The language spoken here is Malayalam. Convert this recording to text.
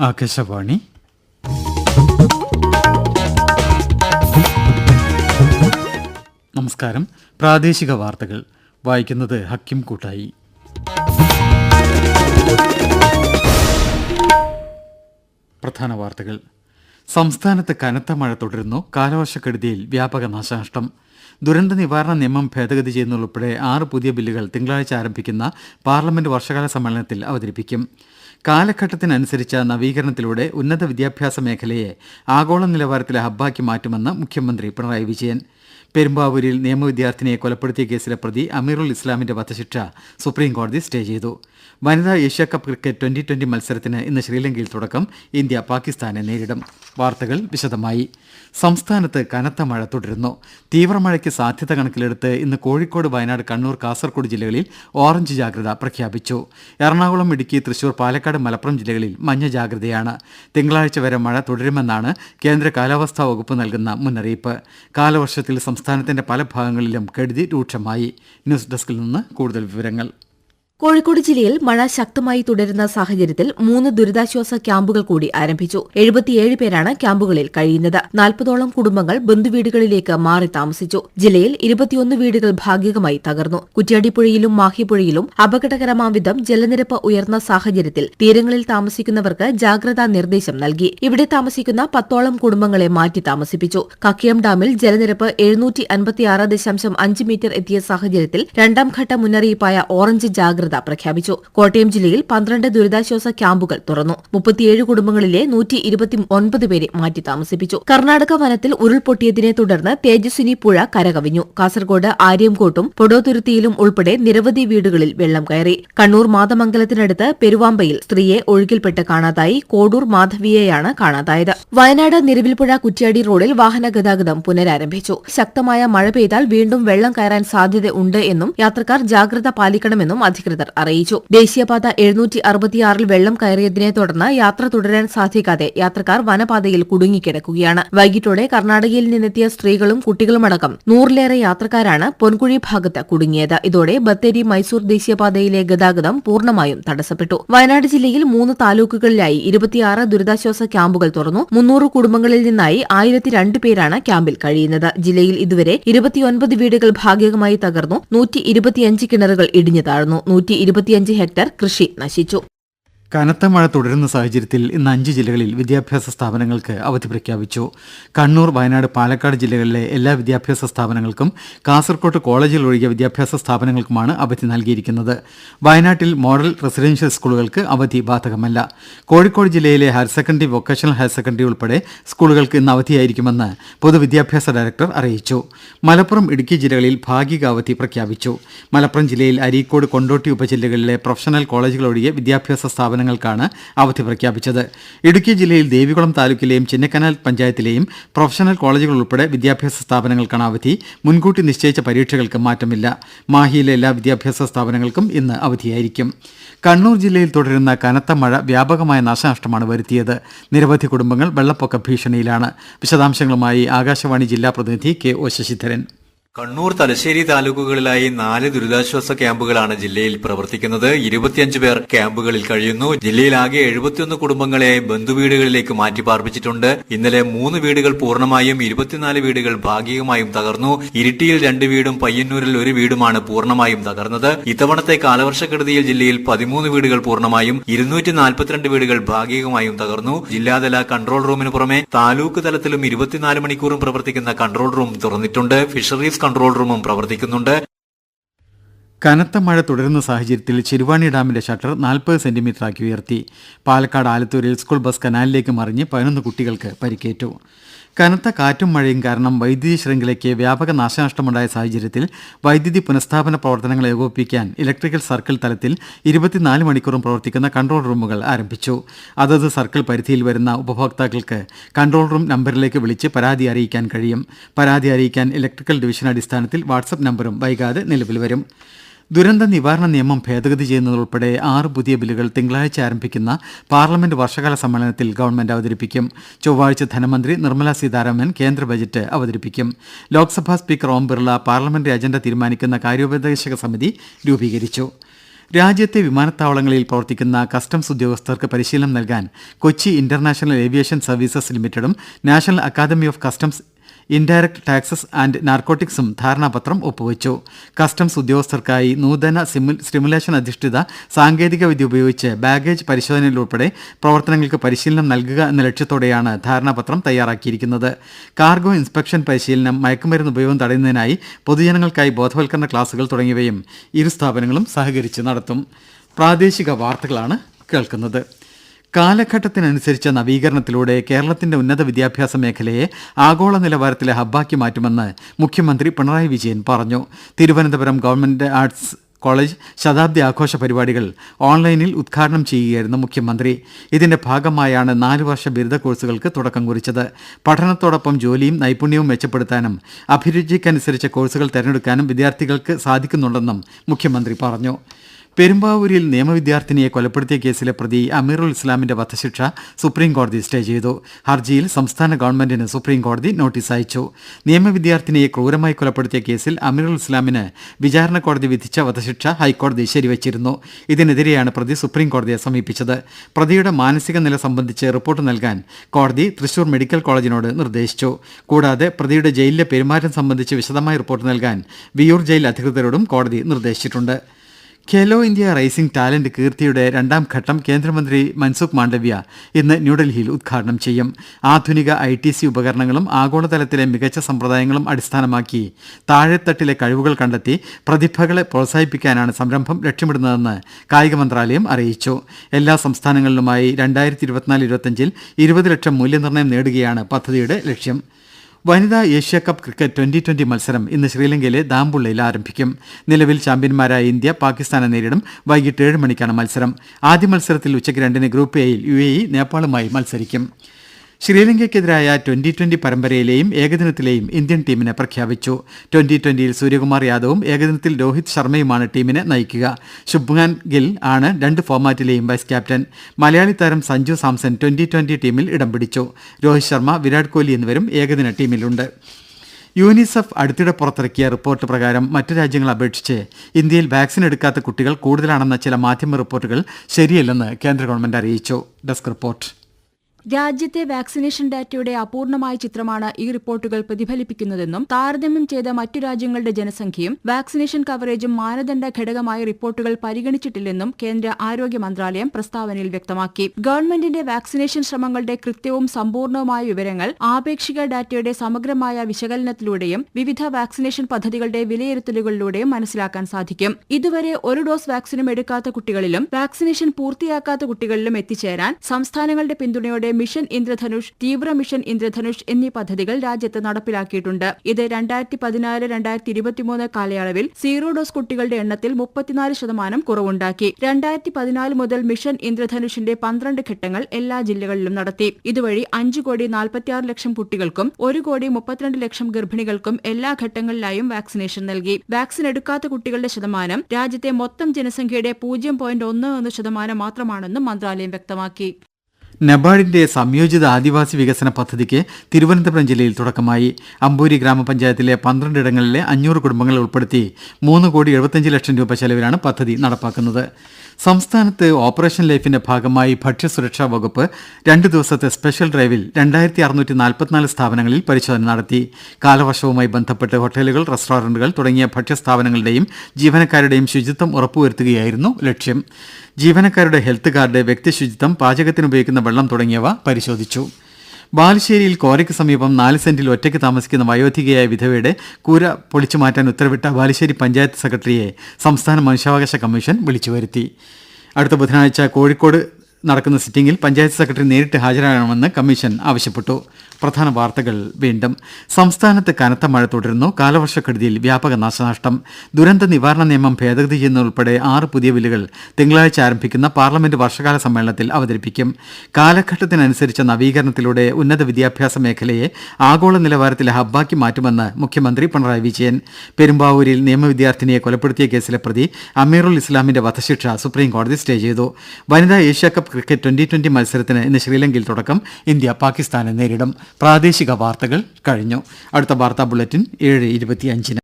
ആകാശവാണി. നമസ്കാരം. പ്രാദേശിക വാർത്തകൾ. വായിക്കുന്നത് ഹക്കിം കൂട്ടായി. പ്രധാന വാർത്തകൾ. സംസ്ഥാനത്ത് കനത്ത മഴ തുടരുന്നു. കാലവർഷക്കെടുതിയിൽ വ്യാപക നാശനഷ്ടം. ദുരന്ത നിവാരണ നിയമം ഭേദഗതി ചെയ്യുന്നതുൾപ്പെടെ ആറ് പുതിയ ബില്ലുകൾ തിങ്കളാഴ്ച ആരംഭിക്കുന്ന പാർലമെന്റ് വർഷകാല സമ്മേളനത്തിൽ അവതരിപ്പിക്കും. കാലഘട്ടത്തിനനുസരിച്ച നവീകരണത്തിലൂടെ ഉന്നത വിദ്യാഭ്യാസ മേഖലയെ ആഗോള നിലവാരത്തിലെ ഹബ്ബാക്കി മാറ്റുമെന്ന് മുഖ്യമന്ത്രി പിണറായി വിജയൻ. പെരുമ്പാവൂരിൽ നിയമവിദ്യാർത്ഥിനിയെ കൊലപ്പെടുത്തിയ കേസിലെ പ്രതി അമീറുൽ ഇസ്ലാമിന്റെ വധശിക്ഷ സുപ്രീംകോടതി സ്റ്റേ ചെയ്തു. വനിതാ ഏഷ്യാകപ്പ് ക്രിക്കറ്റ് ട്വന്റി ട്വന്റി മത്സരത്തിന് ഇന്ന് ശ്രീലങ്കയിൽ തുടക്കം. ഇന്ത്യ പാകിസ്ഥാനെ നേരിടും. വാർത്തകൾ വിശദമായി. സംസ്ഥാനത്ത് കനത്ത മഴ തുടരുന്നു. തീവ്രമഴയ്ക്ക് സാധ്യത കണക്കിലെടുത്ത് ഇന്ന് കോഴിക്കോട് വയനാട് കണ്ണൂർ കാസർഗോഡ് ജില്ലകളിൽ ഓറഞ്ച് ജാഗ്രത പ്രഖ്യാപിച്ചു. എറണാകുളം ഇടുക്കി തൃശൂർ പാലക്കാട് മലപ്പുറം ജില്ലകളിൽ മഞ്ഞ ജാഗ്രതയാണ്. തിങ്കളാഴ്ച വരെ മഴ തുടരുമെന്നാണ് കേന്ദ്ര കാലാവസ്ഥാ വകുപ്പ് നൽകുന്ന മുന്നറിയിപ്പ്. കാലവർഷത്തിൽ സംസ്ഥാനത്തിന്റെ പല ഭാഗങ്ങളിലും കെടുതി രൂക്ഷമായി. ന്യൂസ് ഡെസ്കിൽ നിന്ന് കൂടുതൽ വിവരങ്ങൾ. കോഴിക്കോട് ജില്ലയിൽ മഴ ശക്തമായി തുടരുന്ന സാഹചര്യത്തിൽ മൂന്ന് ദുരിതാശ്വാസ ക്യാമ്പുകൾ കൂടി ആരംഭിച്ചു. എഴുപത്തിയേഴ് പേരാണ് ക്യാമ്പുകളിൽ കഴിയുന്നത്. നാൽപ്പതോളം കുടുംബങ്ങൾ ബന്ധുവീടുകളിലേക്ക് മാറി താമസിച്ചു. ജില്ലയിൽ ഇരുപത്തിയൊന്ന് വീടുകൾ ഭാഗികമായി തകർന്നു. കുറ്റ്യാടിപ്പുഴയിലും മാഹിപ്പുഴയിലും അപകടകരമാവിധം ജലനിരപ്പ് ഉയർന്ന സാഹചര്യത്തിൽ തീരങ്ങളിൽ താമസിക്കുന്നവർക്ക് ജാഗ്രതാ നിർദ്ദേശം നൽകി. ഇവിടെ താമസിക്കുന്ന പത്തോളം കുടുംബങ്ങളെ മാറ്റി താമസിപ്പിച്ചു. കക്കിയം ഡാമിൽ ജലനിരപ്പ് എഴുന്നൂറ്റി അൻപത്തിയാറ് ദശാംശം അഞ്ച് മീറ്റർ എത്തിയ സാഹചര്യത്തിൽ രണ്ടാം ഘട്ട മുന്നറിയിപ്പായ ഓറഞ്ച് ജാഗ്രത പ്രഖ്യാപിച്ചു. കോട്ടയം ജില്ലയിൽ പന്ത്രണ്ട് ദുരിതാശ്വാസ ക്യാമ്പുകൾ തുറന്നു. മുപ്പത്തിയേഴ് കുടുംബങ്ങളിലെ നൂറ്റി ഇരുപത്തിയൊൻപത് പേരെ മാറ്റി താമസിപ്പിച്ചു. കർണാടക വനത്തിൽ ഉരുൾപൊട്ടിയതിനെ തുടർന്ന് തേജസ്വിനി പുഴ കരകവിഞ്ഞു. കാസർഗോഡ് ആര്യംകോട്ടും പൊടോതുരുത്തിയിലും ഉൾപ്പെടെ നിരവധി വീടുകളിൽ വെള്ളം കയറി. കണ്ണൂർ മാതമംഗലത്തിനടുത്ത് പെരുവാമ്പയിൽ സ്ത്രീയെ ഒഴുകിൽപ്പെട്ട് കാണാതായി. കോടൂർ മാധവിയെയാണ് കാണാതായത്. വയനാട് നിരവിൽപ്പുഴ കുറ്റ്യാടി റോഡിൽ വാഹന ഗതാഗതം പുനരാരംഭിച്ചു. ശക്തമായ മഴ പെയ്താൽ വീണ്ടും വെള്ളം കയറാൻ സാധ്യതയുണ്ട് എന്നും യാത്രക്കാർ ജാഗ്രത പാലിക്കണമെന്നും അധികൃതർ അറിയിച്ചു. ദേശീയപാത എഴുന്നൂറ്റി അറുപത്തിയാറിൽ വെള്ളം കയറിയതിനെ തുടർന്ന് യാത്ര തുടരാൻ സാധിക്കാതെ യാത്രക്കാർ വനപാതയിൽ കുടുങ്ങിക്കിടക്കുകയാണ്. വൈകിട്ടോടെ കർണാടകയിൽ നിന്നെത്തിയ സ്ത്രീകളും കുട്ടികളുമടക്കം നൂറിലേറെ യാത്രക്കാരാണ് പൊൻകുഴി ഭാഗത്ത് കുടുങ്ങിയത്. ഇതോടെ ബത്തേരി മൈസൂർ ദേശീയപാതയിലെ ഗതാഗതം പൂർണമായും തടസ്സപ്പെട്ടു. വയനാട് ജില്ലയിൽ മൂന്ന് താലൂക്കുകളിലായി ഇരുപത്തിയാറ് ദുരിതാശ്വാസ ക്യാമ്പുകൾ തുറന്നു. മുന്നൂറ് കുടുംബങ്ങളിൽ നിന്നായി ആയിരത്തി രണ്ട് പേരാണ് ക്യാമ്പിൽ കഴിയുന്നത്. ജില്ലയിൽ ഇതുവരെ ഇരുപത്തിയൊൻപത് വീടുകൾ ഭാഗികമായി തകർന്നു. നൂറ്റി ഇരുപത്തിയഞ്ച് കിണറുകൾ ഇടിഞ്ഞു താഴ്ന്നു. ഇരുപത്തിയഞ്ച് ഹെക്ടർ കൃഷി നശിച്ചു കനത്ത മഴ തുടരുന്ന സാഹചര്യത്തിൽ ഇന്ന് അഞ്ച് ജില്ലകളിൽ വിദ്യാഭ്യാസ സ്ഥാപനങ്ങൾക്ക് അവധി പ്രഖ്യാപിച്ചു. കണ്ണൂർ വയനാട് പാലക്കാട് ജില്ലകളിലെ എല്ലാ വിദ്യാഭ്യാസ സ്ഥാപനങ്ങൾക്കും കാസർകോട്ട് കോളേജിൽ ഒഴികെ വിദ്യാഭ്യാസ സ്ഥാപനങ്ങൾക്കുമാണ് അവധി നൽകിയിരിക്കുന്നത്. വയനാട്ടിൽ മോഡൽ റെസിഡൻഷ്യൽ സ്കൂളുകൾക്ക് അവധി ബാധകമല്ല. കോഴിക്കോട് ജില്ലയിലെ higher secondary vocational higher secondary ഉൾപ്പെടെ സ്കൂളുകൾക്ക് ഇന്ന് അവധിയായിരിക്കുമെന്ന് പൊതുവിദ്യാഭ്യാസ ഡയറക്ടർ അറിയിച്ചു. മലപ്പുറം ഇടുക്കി ജില്ലകളിൽ ഭാഗിക അവധി പ്രഖ്യാപിച്ചു. മലപ്പുറം ജില്ലയിൽ അരീക്കോട് കൊണ്ടോട്ടി ഉപജില്ലകളിലെ പ്രൊഫഷണൽ കോളേജുകൾ ഒഴികെ വിദ്യാഭ്യാസ സ്ഥാപനങ്ങൾക്കാണ് അവധി പ്രഖ്യാപിച്ചത്. ഇടുക്കി ജില്ലയിൽ ദേവികുളം താലൂക്കിലെയും ചിന്നക്കനാൽ പഞ്ചായത്തിലെയും പ്രൊഫഷണൽ കോളേജുകൾ ഉൾപ്പെടെ വിദ്യാഭ്യാസ സ്ഥാപനങ്ങൾക്കാണ് അവധി. മുൻകൂട്ടി നിശ്ചയിച്ച പരീക്ഷകൾക്ക് മാറ്റമില്ല. മാഹിയിലെ എല്ലാ വിദ്യാഭ്യാസ സ്ഥാപനങ്ങൾക്കും ഇന്ന് അവധിയായിരിക്കും. കണ്ണൂർ ജില്ലയിൽ തുടരുന്ന കനത്ത മഴ വ്യാപകമായ നാശനഷ്ടമാണ് വരുത്തിയത്. നിരവധി കുടുംബങ്ങൾ വെള്ളപ്പൊക്ക ഭീഷണിയിലാണ്. വിശദാംശങ്ങളുമായി ആകാശവാണി ജില്ലാ പ്രതിനിധി കെ ഒ ശശിധരൻ. കണ്ണൂർ തലശ്ശേരി താലൂക്കുകളിലായി നാല് ദുരിതാശ്വാസ ക്യാമ്പുകളാണ് ജില്ലയിൽ പ്രവർത്തിക്കുന്നത്. ഇരുപത്തിയഞ്ച് പേർ ക്യാമ്പുകളിൽ കഴിയുന്നു. ജില്ലയിൽ ആകെ എഴുപത്തിയൊന്ന് കുടുംബങ്ങളെ ബന്ധുവീടുകളിലേക്ക് മാറ്റി പാർപ്പിച്ചിട്ടുണ്ട്. ഇന്നലെ മൂന്ന് വീടുകൾ പൂർണമായും ഇരുപത്തിനാല് വീടുകൾ ഭാഗികമായും തകർന്നു. ഇരിട്ടിയിൽ രണ്ട് വീടും പയ്യന്നൂരിൽ ഒരു വീടുമാണ് പൂർണമായും തകർന്നത്. ഇത്തവണത്തെ കാലവർഷക്കെടുതിയിൽ ജില്ലയിൽ പതിമൂന്ന് വീടുകൾ പൂർണമായും ഇരുന്നൂറ്റി നാൽപ്പത്തിരണ്ട് വീടുകൾ ഭാഗികമായും തകർന്നു. ജില്ലാതല കൺട്രോൾ റൂമിന് പുറമെ താലൂക്ക് തലത്തിലും ഇരുപത്തിനാല് മണിക്കൂറും പ്രവർത്തിക്കുന്ന കൺട്രോൾ റൂം തുറന്നിട്ടുണ്ട്. ഫിഷറീസ് കൺട്രോൾ റൂമും പ്രവർത്തിക്കുന്നുണ്ട്. കനത്ത മഴ തുടരുന്ന സാഹചര്യത്തിൽ ശിരുവാണി ഡാമിന്റെ ഷട്ടർ നാൽപ്പത് സെന്റിമീറ്ററാക്കി ഉയർത്തി. പാലക്കാട് ആലത്തൂരിൽ സ്കൂൾ ബസ് കനാലിലേക്ക് മറിഞ്ഞ് പതിനൊന്ന് കുട്ടികൾക്ക് പരിക്കേറ്റു. കനത്ത കാറ്റും മഴയും കാരണം വൈദ്യുതി ശൃംഖലയ്ക്ക് വ്യാപക നാശനഷ്ടമുണ്ടായ സാഹചര്യത്തിൽ വൈദ്യുതി പുനഃസ്ഥാപന പ്രവർത്തനങ്ങൾ ഏകോപിപ്പിക്കാൻ ഇലക്ട്രിക്കൽ സർക്കിൾ തലത്തിൽ ഇരുപത്തിനാല് മണിക്കൂറും പ്രവർത്തിക്കുന്ന കൺട്രോൾ റൂമുകൾ ആരംഭിച്ചു. അതത് സർക്കിൾ പരിധിയിൽ വരുന്ന ഉപഭോക്താക്കൾക്ക് കൺട്രോൾ റൂം നമ്പറിലേക്ക് വിളിച്ച് പരാതി അറിയിക്കാൻ കഴിയും. പരാതി അറിയിക്കാൻ ഇലക്ട്രിക്കൽ ഡിവിഷൻ അടിസ്ഥാനത്തിൽ വാട്സപ്പ് നമ്പറും വൈകാതെ നിലവിൽ വരും. ദുരന്ത നിവാരണ നിയമം ഭേദഗതി ചെയ്യുന്നതുൾപ്പെടെ ആറ് പുതിയ ബില്ലുകൾ തിങ്കളാഴ്ച ആരംഭിക്കുന്ന പാർലമെന്റ് വർഷകാല സമ്മേളനത്തിൽ ഗവൺമെന്റ് അവതരിപ്പിക്കും. ചൊവ്വാഴ്ച ധനമന്ത്രി നിർമ്മലാ സീതാരാമൻ കേന്ദ്ര ബജറ്റ് അവതരിപ്പിക്കും. Lok Sabha speaker Om Birla parliamentary agenda തീരുമാനിക്കുന്ന കാര്യോപദേശക സമിതി രൂപീകരിച്ചു. രാജ്യത്തെ വിമാനത്താവളങ്ങളിൽ പ്രവർത്തിക്കുന്ന കസ്റ്റംസ് ഉദ്യോഗസ്ഥർക്ക് പരിശീലനം നൽകാൻ Kochi international aviation services ലിമിറ്റഡും national academy of customs indirect taxes and നാർക്കോട്ടിക്സും ധാരണാപത്രം ഒപ്പുവെച്ചു. കസ്റ്റംസ് ഉദ്യോഗസ്ഥർക്കായി നൂതന സ്റ്റിമുലേഷൻ അധിഷ്ഠിത സാങ്കേതിക വിദ്യ ഉപയോഗിച്ച് ബാഗേജ് പരിശോധനയിലുൾപ്പെടെ പ്രവർത്തനങ്ങൾക്ക് പരിശീലനം നൽകുക എന്ന ലക്ഷ്യത്തോടെയാണ് ധാരണാപത്രം തയ്യാറാക്കിയിരിക്കുന്നത്. കാർഗോ ഇൻസ്പെക്ഷൻ പരിശീലനം മയക്കുമരുന്ന് ഉപയോഗം തടയുന്നതിനായി പൊതുജനങ്ങൾക്കായി ബോധവൽക്കരണ ക്ലാസുകൾ തുടങ്ങിയവയും ഇരു സ്ഥാപനങ്ങളും സഹകരിച്ച് നടത്തും. പ്രാദേശിക വാർത്തകളാണ് കേൾക്കുന്നത്. കാലഘട്ടത്തിനനുസരിച്ച നവീകരണത്തിലൂടെ കേരളത്തിന്റെ ഉന്നത വിദ്യാഭ്യാസ മേഖലയെ ആഗോള നിലവാരത്തിലെ ഹബ്ബാക്കി മാറ്റുമെന്ന് മുഖ്യമന്ത്രി പിണറായി വിജയൻ പറഞ്ഞു. തിരുവനന്തപുരം ഗവൺമെന്റ് ആർട്സ് കോളേജ് ശതാബ്ദി ആഘോഷ പരിപാടികൾ ഓൺലൈനിൽ ഉദ്ഘാടനം ചെയ്യുകയായിരുന്നു മുഖ്യമന്ത്രി. ഇതിന്റെ ഭാഗമായാണ് നാല് വർഷ ബിരുദ കോഴ്സുകൾക്ക് തുടക്കം കുറിച്ചത്. പഠനത്തോടൊപ്പം ജോലിയും നൈപുണ്യവും മെച്ചപ്പെടുത്താനും അഭിരുചിക്കനുസരിച്ച കോഴ്സുകൾ തിരഞ്ഞെടുക്കാനും വിദ്യാർത്ഥികൾക്ക് സാധിക്കുന്നുണ്ടെന്നും മുഖ്യമന്ത്രി പറഞ്ഞു. പെരുമ്പാവൂരിൽ നിയമവിദ്യാർത്ഥിനിയെ കൊലപ്പെടുത്തിയ കേസിലെ പ്രതി അമീറുൽ ഇസ്ലാമിന്റെ വധശിക്ഷ സുപ്രീംകോടതി സ്റ്റേ ചെയ്തു. ഹർജിയിൽ സംസ്ഥാന ഗവൺമെന്റിന് സുപ്രീംകോടതി നോട്ടീസ് അയച്ചു. നിയമവിദ്യാർത്ഥിനിയെ ക്രൂരമായി കൊലപ്പെടുത്തിയ കേസിൽ അമീറുൽ ഇസ്ലാമിന് വിചാരണ കോടതി വിധിച്ച വധശിക്ഷ ഹൈക്കോടതി ശരിവച്ചിരുന്നു. ഇതിനെതിരെയാണ് പ്രതി സുപ്രീംകോടതിയെ സമീപിച്ചത്. പ്രതിയുടെ മാനസിക നില സംബന്ധിച്ച് റിപ്പോർട്ട് നൽകാൻ കോടതി തൃശൂർ മെഡിക്കൽ കോളേജിനോട് നിർദ്ദേശിച്ചു. കൂടാതെ പ്രതിയുടെ ജയിലിലെ പെരുമാറ്റം സംബന്ധിച്ച് വിശദമായ റിപ്പോർട്ട് നൽകാൻ വിയൂർ ജയിൽ അധികൃതരോടും കോടതി നിർദ്ദേശിച്ചിട്ടുണ്ട്. ഖേലോ ഇന്ത്യ റൈസിംഗ് ടാലന്റ് കീർത്തിയുടെ രണ്ടാം ഘട്ടം കേന്ദ്രമന്ത്രി മൻസുഖ് മാണ്ഡവ്യ ഇന്ന് ന്യൂഡൽഹിയിൽ ഉദ്ഘാടനം ചെയ്യും. ആധുനിക ഐ ടി സി ഉപകരണങ്ങളും ആഗോളതലത്തിലെ മികച്ച സമ്പ്രദായങ്ങളും അടിസ്ഥാനമാക്കി താഴെത്തട്ടിലെ കഴിവുകൾ കണ്ടെത്തി പ്രതിഭകളെ പ്രോത്സാഹിപ്പിക്കാനാണ് സംരംഭം ലക്ഷ്യമിടുന്നതെന്ന് കായിക മന്ത്രാലയം അറിയിച്ചു. എല്ലാ സംസ്ഥാനങ്ങളിലുമായി രണ്ടായിരത്തി ഇരുപത്തിനാല് ഇരുപത്തിയഞ്ചിൽ ഇരുപത് ലക്ഷം മൂല്യനിർണയം നേടുകയാണ് പദ്ധതിയുടെ ലക്ഷ്യം. വനിതാ ഏഷ്യാകപ്പ് ക്രിക്കറ്റ് ട്വന്റി ട്വന്റി മത്സരം ഇന്ന് ശ്രീലങ്കയിലെ ദാംബുള്ളയിൽ ആരംഭിക്കും. നിലവിൽ ചാമ്പ്യന്മാരായ ഇന്ത്യ പാകിസ്ഥാനെ നേരിടും. വൈകിട്ട് ഏഴ് മണിക്കാണ് മത്സരം. ആദ്യ മത്സരത്തിൽ ഉച്ചയ്ക്ക് രണ്ടിന് ഗ്രൂപ്പ് എയിൽ യു എ ഇ നേപ്പാളുമായി മത്സരിക്കും. ശ്രീലങ്കയ്ക്കെതിരായ ട്വന്റി ട്വന്റി പരമ്പരയിലെയും ഏകദിനത്തിലെയും ഇന്ത്യൻ ടീമിനെ പ്രഖ്യാപിച്ചു. ട്വന്റി ട്വന്റിയിൽ സൂര്യകുമാർ യാദവും ഏകദിനത്തിൽ രോഹിത് ശർമ്മയുമാണ് ടീമിനെ നയിക്കുക. ശുഭ്മാൻ ഗിൽ ആണ് രണ്ട് ഫോമാറ്റിലെയും വൈസ് ക്യാപ്റ്റൻ. മലയാളി താരം സഞ്ജു സാംസൺ ട്വന്റി ട്വന്റി ടീമിൽ ഇടം പിടിച്ചു. രോഹിത് ശർമ്മ വിരാട് കോഹ്ലി എന്നിവരും ഏകദിന ടീമിലുണ്ട്. യൂനിസെഫ് അടുത്തിടെ പുറത്തിറക്കിയ റിപ്പോർട്ട് പ്രകാരം മറ്റു രാജ്യങ്ങളെ അപേക്ഷിച്ച് ഇന്ത്യയിൽ വാക്സിൻ എടുക്കാത്ത കുട്ടികൾ കൂടുതലാണെന്ന ചില മാധ്യമ റിപ്പോർട്ടുകൾ ശരിയല്ലെന്ന് കേന്ദ്ര ഗവൺമെന്റ് അറിയിച്ചു. Desk report. രാജ്യത്തെ വാക്സിനേഷൻ ഡാറ്റയുടെ അപൂർണമായ ചിത്രമാണ് ഈ റിപ്പോർട്ടുകൾ പ്രതിഫലിപ്പിക്കുന്നതെന്നും താരതമ്യം ചെയ്ത മറ്റു രാജ്യങ്ങളുടെ ജനസംഖ്യയും വാക്സിനേഷൻ കവറേജും മാനദണ്ഡ ഘടകമായ റിപ്പോർട്ടുകൾ പരിഗണിച്ചിട്ടില്ലെന്നും കേന്ദ്ര ആരോഗ്യ മന്ത്രാലയം പ്രസ്താവനയിൽ വ്യക്തമാക്കി. ഗവൺമെന്റിന്റെ വാക്സിനേഷൻ ശ്രമങ്ങളുടെ കൃത്യവും സമ്പൂർണവുമായ വിവരങ്ങൾ ആപേക്ഷിക ഡാറ്റയുടെ സമഗ്രമായ വിശകലനത്തിലൂടെയും വിവിധ വാക്സിനേഷൻ പദ്ധതികളുടെ വിലയിരുത്തലുകളിലൂടെയും മനസ്സിലാക്കാൻ സാധിക്കും. ഇതുവരെ ഒരു ഡോസ് വാക്സിനും എടുക്കാത്ത കുട്ടികളിലും വാക്സിനേഷൻ പൂർത്തിയാക്കാത്ത കുട്ടികളിലും എത്തിച്ചേരാൻ സംസ്ഥാനങ്ങളുടെ പിന്തുണയോടെ മിഷൻ ഇന്ദ്രധനുഷ് തീവ്ര മിഷൻ ഇന്ദ്രധനുഷ് എന്നീ പദ്ധതികൾ രാജ്യത്ത് നടപ്പിലാക്കിയിട്ടുണ്ട്. ഇത് രണ്ടായിരത്തി പതിനാല് രണ്ടായിരത്തി ഇരുപത്തിമൂന്ന് കാലയളവിൽ സീറോ ഡോസ് കുട്ടികളുടെ എണ്ണത്തിൽ മുപ്പത്തിനാല് ശതമാനം കുറവുണ്ടാക്കി. രണ്ടായിരത്തി പതിനാല് മുതൽ മിഷൻ ഇന്ദ്രധനുഷിന്റെ പന്ത്രണ്ട് ഘട്ടങ്ങൾ എല്ലാ ജില്ലകളിലും നടത്തി. ഇതുവഴി അഞ്ചു കോടി നാൽപ്പത്തിയാറ് ലക്ഷം കുട്ടികൾക്കും ഒരു കോടി മുപ്പത്തിരണ്ട് ലക്ഷം ഗർഭിണികൾക്കും എല്ലാ ഘട്ടങ്ങളിലായും വാക്സിനേഷൻ നൽകി. വാക്സിൻ എടുക്കാത്ത കുട്ടികളുടെ ശതമാനം രാജ്യത്തെ മൊത്തം ജനസംഖ്യയുടെ പൂജ്യം പോയിന്റ് ഒന്ന് ഒന്ന് ശതമാനം മാത്രമാണെന്നും മന്ത്രാലയം വ്യക്തമാക്കി. നബാർഡിന്റെ സംയോജിത ആദിവാസി വികസന പദ്ധതിക്ക് തിരുവനന്തപുരം ജില്ലയിൽ തുടക്കമായി. അമ്പൂരി ഗ്രാമപഞ്ചായത്തിലെ പന്ത്രണ്ടിടങ്ങളിലെ അഞ്ഞൂറ് കുടുംബങ്ങളെ ഉൾപ്പെടുത്തി മൂന്ന് കോടി എഴുപത്തിയഞ്ച് ലക്ഷം രൂപ ചെലവിലാണ് പദ്ധതി നടപ്പാക്കുന്നത്. സംസ്ഥാനത്ത് ഓപ്പറേഷൻ ലൈഫിന്റെ ഭാഗമായി ഭക്ഷ്യസുരക്ഷാ വകുപ്പ് രണ്ട് ദിവസത്തെ സ്പെഷ്യൽ ഡ്രൈവിൽ സ്ഥാപനങ്ങളിൽ പരിശോധന നടത്തി. കാലവർഷവുമായി ബന്ധപ്പെട്ട് ഹോട്ടലുകൾ റെസ്റ്റോറന്റുകൾ തുടങ്ങിയ ഭക്ഷ്യസ്ഥാപനങ്ങളുടെയും ജീവനക്കാരുടെയും ശുചിത്വം ഉറപ്പുവരുത്തുകയായിരുന്നു ലക്ഷ്യം. ജീവനക്കാരുടെ ഹെൽത്ത് കാർഡ് വ്യക്തിശുചിത്വം പാചകത്തിന് ഉപയോഗിക്കുന്ന വെള്ളം തുടങ്ങിയവ പരിശോധിച്ചു. ബാലുശ്ശേരിയിൽ കോരയ്ക്ക് സമീപം നാല് സെന്റിൽ ഒറ്റയ്ക്ക് താമസിക്കുന്ന വയോധികയായ വിധവയുടെ കൂര പൊളിച്ചുമാറ്റാൻ ഉത്തരവിട്ട ബാലുശ്ശേരി പഞ്ചായത്ത് സെക്രട്ടറിയെ സംസ്ഥാന മനുഷ്യാവകാശ കമ്മീഷൻ വിളിച്ചു വരുത്തി. അടുത്ത ബുധനാഴ്ച കോഴിക്കോട് നടക്കുന്ന സിറ്റിംഗിൽ പഞ്ചായത്ത് സെക്രട്ടറി നേരിട്ട് ഹാജരാകണമെന്ന് കമ്മീഷൻ ആവശ്യപ്പെട്ടു. പ്രധാന വാർത്തകൾ വീണ്ടും. സംസ്ഥാനത്ത് കനത്ത മഴ തുടരുന്നു. കാലവർഷക്കെടുതിയിൽ വ്യാപക നാശനഷ്ടം. ദുരന്ത നിവാരണ നിയമം ഭേദഗതി ചെയ്യുന്നതുൾപ്പെടെ ആറ് പുതിയ ബില്ലുകൾ തിങ്കളാഴ്ച ആരംഭിക്കുന്ന പാർലമെന്റ് വർഷകാല സമ്മേളനത്തിൽ അവതരിപ്പിക്കും. കാലഘട്ടത്തിനനുസരിച്ച നവീകരണത്തിലൂടെ ഉന്നത വിദ്യാഭ്യാസ മേഖലയെ ആഗോള നിലവാരത്തിലെ ഹബ്ബാക്കി മാറ്റുമെന്ന് മുഖ്യമന്ത്രി പിണറായി വിജയൻ. പെരുമ്പാവൂരിൽ നിയമവിദ്യാർത്ഥിനിയെ കൊലപ്പെടുത്തിയ കേസിലെ പ്രതി അമീറുൽ ഇസ്ലാമിന്റെ വധശിക്ഷ സുപ്രീംകോടതി സ്റ്റേ ചെയ്തു. വനിതാ ഏഷ്യാകപ്പ് ക്രിക്കറ്റ് ട്വന്റി ട്വന്റി മത്സരത്തിന് ഇന്ന് ശ്രീലങ്കയിൽ തുടക്കം. ഇന്ത്യ പാകിസ്ഥാനെ നേരിടും. പ്രാദേശിക വാർത്തകൾ കഴിഞ്ഞു. അടുത്ത വാർത്താ ബുള്ളറ്റിൻ ഏഴ് ഇരുപത്തിയഞ്ചിന്.